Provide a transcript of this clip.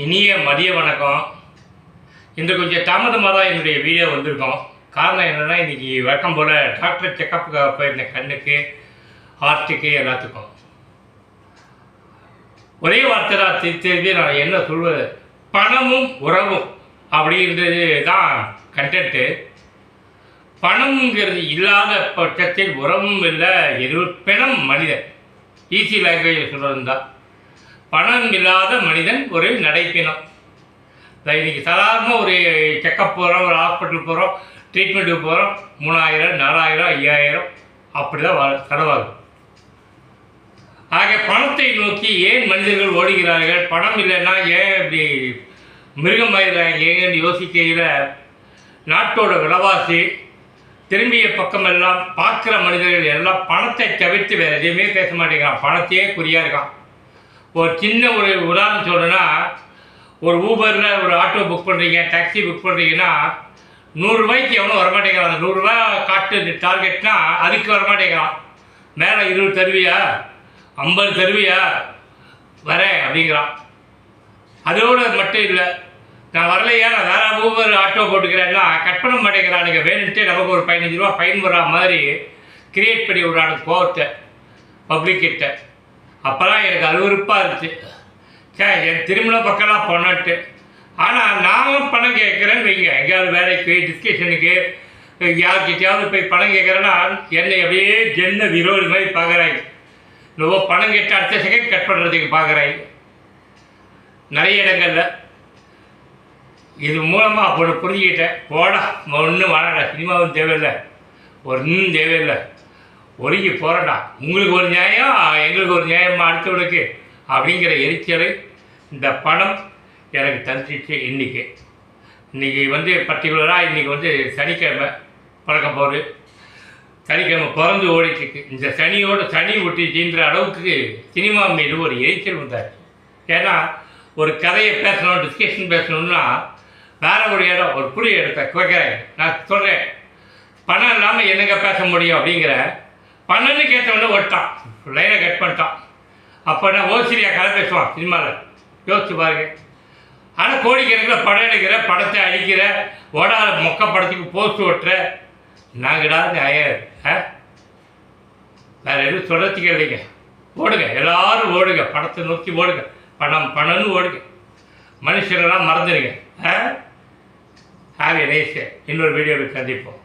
இனிய மதிய வணக்கம். இன்று கொஞ்சம் தாமதமாக தான் என்னுடைய வீடியோ வந்திருக்கோம். காரணம் என்னென்னா இன்றைக்கி வழக்கம் போல் டாக்டர் செக்கப்புக்காக போயிருந்தேன் கண்ணுக்கு ஹார்ட்டுக்கு எல்லாத்துக்கும். ஒரே வார்த்தை தான் திருப்பி நான் என்ன சொல்வது? பணமும் உறவும் அப்படின்றது தான் கண்டென்ட்டு பணம்ங்கிறது இல்லாத பட்சத்தில் உறவும் இல்லை எது பிணம் மனிதன். ஈஸி லாங்குவேஜ் சொல்கிறது தான் பணம் இல்லாத மனிதன் ஒரு நடைப்பினம். இன்னைக்கு சாதாரண ஒரு செக்கப் போகிறோம் ஒரு ஹாஸ்பிட்டல் போகிறோம் ட்ரீட்மெண்ட்டுக்கு போகிறோம் மூணாயிரம் நாலாயிரம் ஐயாயிரம் அப்படி தான் வ- செலவாகும் ஆக பணத்தை நோக்கி ஏன் மனிதர்கள் ஓடுகிறார்கள்? பணம் இல்லைன்னா ஏன் இப்படி மிருகம் ஆயிடுறாங்க? ஏன்னு யோசிக்கையில்? நாட்டோட விலைவாசி திரும்பிய பக்கமெல்லாம் பார்க்குற மனிதர்கள் எல்லாம் பணத்தை தவிர்த்து வேறு எதையுமே பேச மாட்டேங்கிறான். பணத்தையே குறியாக இருக்கான். ஒரு சின்ன ஒரு உதாரணம் சொல்லணும்னா ஒரு ஊபரில் ஒரு ஆட்டோ புக் பண்ணுறீங்க டாக்ஸி புக் பண்ணுறீங்கன்னா நூறுரூவாய்க்கு எவனும் வரமாட்டேங்கிறான். அந்த நூறுரூவா காட்டு டார்கெட்னா அதுக்கு வரமாட்டேங்கிறான். மேலே இருபது தருவியா? ஐம்பது தருவியா? வரேன் அப்படிங்கிறான். அதோட மட்டும் இல்லை. நான் வரலையா? நான் வேறு ஊபர் ஆட்டோ போட்டுக்கிறேன்னா கட் பண்ண மாட்டேங்கிறானுங்க. வேணுன்ட்டு நமக்கு ஒரு பதினஞ்சு ரூபா ஃபைன் வர்ற மாதிரி கிரியேட் பண்ணி விடுறானு கோவத்தை பப்ளிக்கிட்ட அப்போல்லாம் எனக்கு அருவருப்பாக இருந்துச்சு. சே என் திருமண பக்கம்லாம் பண்ணட்டு. ஆனால் நானும் பணம் கேட்குறேன்னு வைங்க. எங்கேயாவது வேலைக்கு டிஸ்கஷனுக்கு யார்கிட்டயாவது போய் பணம் கேட்குறேன்னா என்னை அப்படியே ஜென்ன விரோதி மாதிரி பார்க்குறாங்க நம்ம பணம் கேட்டு அடுத்த செகண்ட் கட் பண்ணுறதுக்கு பார்க்குறாங்க நிறைய இடங்களில் இது மூலமாக அப்போ புரிஞ்சுக்கிட்டேன். போடா ஒன்றும் வாழடா சினிமாவும் தேவையில்லை. ஒன்றும் தேவையில்லை. ஒழுங்கி போகிறடா உங்களுக்கு ஒரு நியாயம் எங்களுக்கு ஒரு நியாயமா அடுத்தவனுக்கு அப்படிங்கிற எரிச்சலை இந்த பணம் எனக்கு தந்துச்சு இன்றைக்கி இன்றைக்கி வந்து பர்டிகுலராக இன்றைக்கி வந்து சனிக்கிழமை பழக்கம் போகுது சனிக்கிழமை பிறந்து ஓடிட்டுருக்கு. இந்த சனியோட சனி ஒட்டிச்சுன்ற அளவுக்கு சினிமா மீது ஒரு எரிச்சல் வந்தாச்சு ஏன்னா ஒரு கதையை பேசணும் டிஸ்கஷன் பேசணும்னா வேற ஒரு இடம் ஒரு புதிய இடத்த குறைக்கிறேன் நான் சொல்கிறேன் பணம் இல்லாமல் என்னங்க பேச முடியும் அப்படிங்கிற பணம்னு கேட்டவொடனே ஒட்டான். லைனை கட் பண்ணிட்டான். அப்போ நான் ஓசிரியா கதை பேசுவான் சினிமாவில் யோசிச்சு பாருங்க. ஆனால் கோடிக்கணக்கில் படம் எடுக்கிற படத்தை அடிக்கிற ஓடாத மொக்க படத்துக்கு போஸ்ட் ஓட்டுற நாங்கடா நியாயம் ஆ? வேற எதுவும் சொல்கிறதுக்கு இல்லைங்க ஓடுங்க எல்லாரும் ஓடுங்க. படத்தை நோக்கி ஓடுங்க. பணம் பணம்னு ஓடுங்க. மனுஷரெல்லாம் மறந்துடுங்க ஆ? ஹாவி நைஸ் இன்னொரு வீடியோவில் சந்திப்போம்.